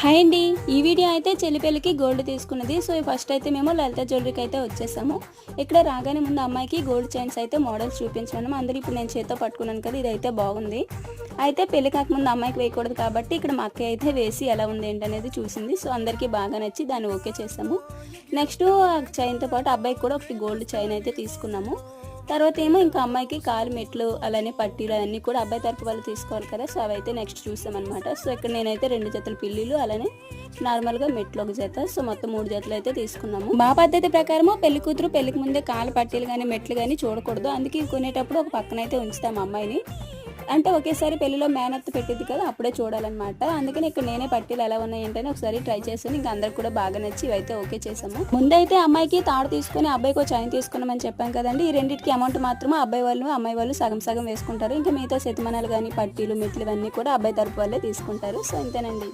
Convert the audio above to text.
Hi అండి. ఈ video అయితే చెల్లిపెల్లికి గోల్డ్ తీసుకున్నది. సో ఫస్ట్ అయితే మేము లలిత జ్యువెలరీకి అయితే వచ్చేసాము. ఇక్కడ రాగానే ముందు అమ్మాయికి గోల్డ్ చైన్స్ అయితే మోడల్స్ చూపించాను అందరూ ఇప్పుడు నేను చేత్తో పట్టుకున్నాను కదా ఇది అయితే బాగుంది. అయితే పెళ్ళి కాకముందు అమ్మాయికి వేయకూడదు కాబట్టి ఇక్కడ మా అక్క అయితే వేసి ఎలా ఉంది ఏంటనేది చూసింది. సో అందరికీ బాగా నచ్చి దాన్ని ఓకే చేసాము. నెక్స్ట్ ఆ చైన్తో పాటు అబ్బాయికి కూడా ఒకటి గోల్డ్ చైన్ అయితే తీసుకున్నాము. తర్వాత ఏమో ఇంకా అమ్మాయికి కాలు మెట్లు అలానే పట్టీలు అన్నీ కూడా అబ్బాయి తరపు వాళ్ళు తీసుకోవాలి కదా. సో అవైతే నెక్స్ట్ చూసామన్నమాట సో ఇక్కడ నేనైతే రెండు జతల పిల్లిలు అలానే నార్మల్గా మెట్లు ఒక జత. సో మొత్తం మూడు జతలు అయితే తీసుకున్నాము. మా పద్ధతి ప్రకారము పెళ్ళి కూతురు పెళ్ళికి ముందే కాలు పట్టీలు కానీ మెట్లు కానీ చూడకూడదు. అందుకే కొనేటప్పుడు ఒక పక్కన అయితే ఉంచుతాము అమ్మాయిని. అంటే ఒకేసారి పెళ్ళిలో మేనత్ పెట్టింది కదా అప్పుడే చూడాలన్నమాట. అందుకని ఇక్కడ నేనే పట్టీలు ఎలా ఉన్నాయి ఏంటని ఒకసారి ట్రై చేసాను ఇంకా అందరికి కూడా బాగా నచ్చి ఇవైతే ఓకే చేసాము ముందైతే అమ్మాయికి తాడు తీసుకొని అబ్బాయికి ఒక చైన్ తీసుకున్నామని చెప్పాం కదండి. ఈ రెండింటికి అమౌంట్ మాత్రం అబ్బాయి వాళ్ళు అమ్మాయి వాళ్ళు సగం సగం వేసుకుంటారు. ఇంకా మిగతా శతమానాలు కానీ పట్టీలు మెట్లు ఇవన్నీ కూడా అబ్బాయి తరపు వాళ్ళే తీసుకుంటారు. సో ఇంతేనండి.